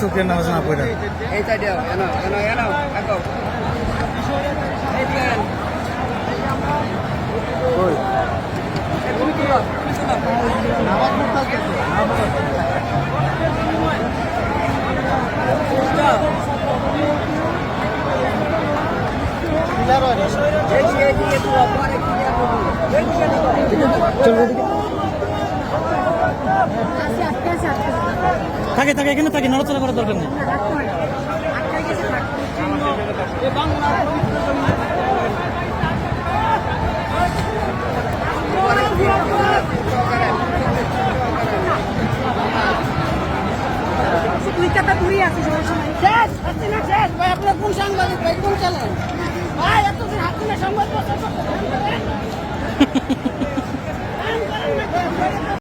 শুক্রিয়া নামাজ না পড়ে এই সাইডে এনো এনো এনো কাকো এই দিকে আন। থাকে থাকে এখানে থাকে নড়াচড়া করার দরকার নেই। আছে সময় শেষ না শেষ ভাই আপনার কোন সাংবাদিক ভাই কোন চ্যানেল ভাই এত হাত তুলে সংবাদ প্রচার করতে